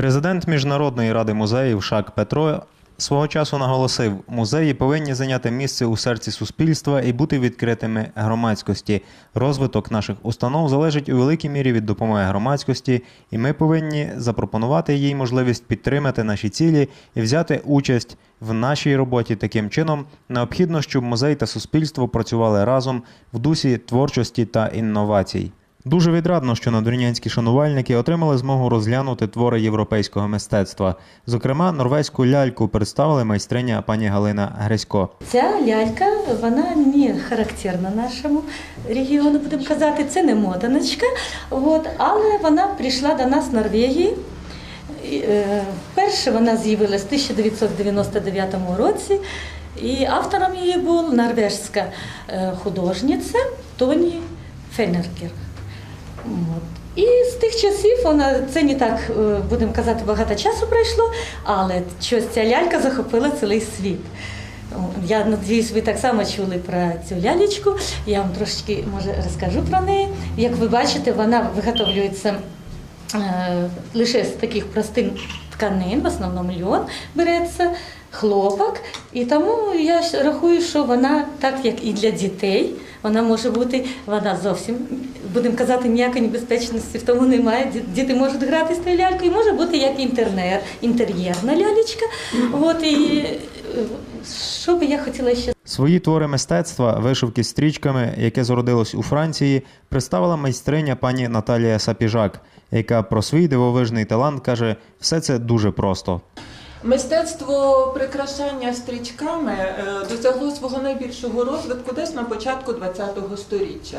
Президент Міжнародної ради музеїв Шак Петро свого часу наголосив, музеї повинні зайняти місце у серці суспільства і бути відкритими громадськості. Розвиток наших установ залежить у великій мірі від допомоги громадськості, і ми повинні запропонувати їй можливість підтримати наші цілі і взяти участь в нашій роботі. Таким чином, необхідно, щоб музей та суспільство працювали разом в дусі творчості та інновацій. Дуже відрадно, що надвірнянські шанувальники отримали змогу розглянути твори європейського мистецтва. Зокрема, норвезьку ляльку представили майстриня пані Галина Гресько. Ця лялька, вона не характерна нашому регіону, будемо казати, це не моданочка, от, але вона прийшла до нас з Норвегії. Е, вона з'явилась в 1999 році, і автором її був норвежська е, художниця Тоні Фенеркер. От. І з тих часів вона це не так, е, будемо казати, багато часу пройшло, але щось ця лялька захопила цілий світ. Я надіюсь, ви так само чули про цю лялечку. Я вам трошечки може розкажу про неї. Як ви бачите, вона виготовлюється е, лише з таких простих тканин, в основному льон береться, хлопок. І тому я рахую, що вона, так як і для дітей, вона може бути, вона зовсім, будемо казати, ніякої небезпечності в тому немає. Ді- Діти можуть грати з тією лялькою, може бути як інтернер, інтер'єрна лялечка. От і що би я хотіла ще Свої твори мистецтва, вишивки стрічками, яке зародилось у Франції, представила майстриня пані Наталія Сапіжак, яка про свій дивовижний талант каже: все це дуже просто. Мистецтво прикрашання стрічками е, досягло свого найбільшого розвитку десь на початку ХХ століття.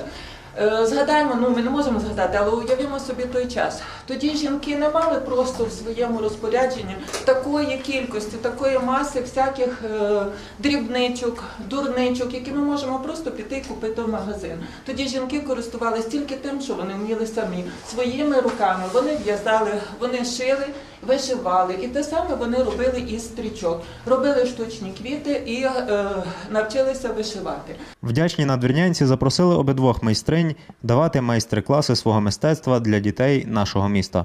Е, Згадаємо, ну ми не можемо згадати, але уявімо собі той час. Тоді жінки не мали просто в своєму розпорядженні такої кількості, такої маси всяких е, дрібничок, дурничок, які ми можемо просто піти і купити в магазин. Тоді жінки користувалися тільки тим, що вони вміли самі своїми руками. Вони в'язали, вони шили, вишивали, і те саме вони робили із стрічок. Робили штучні квіти і е, навчилися вишивати. Вдячні надвірнянці запросили обидвох майстринь давати майстер-класи свого мистецтва для дітей нашого міста.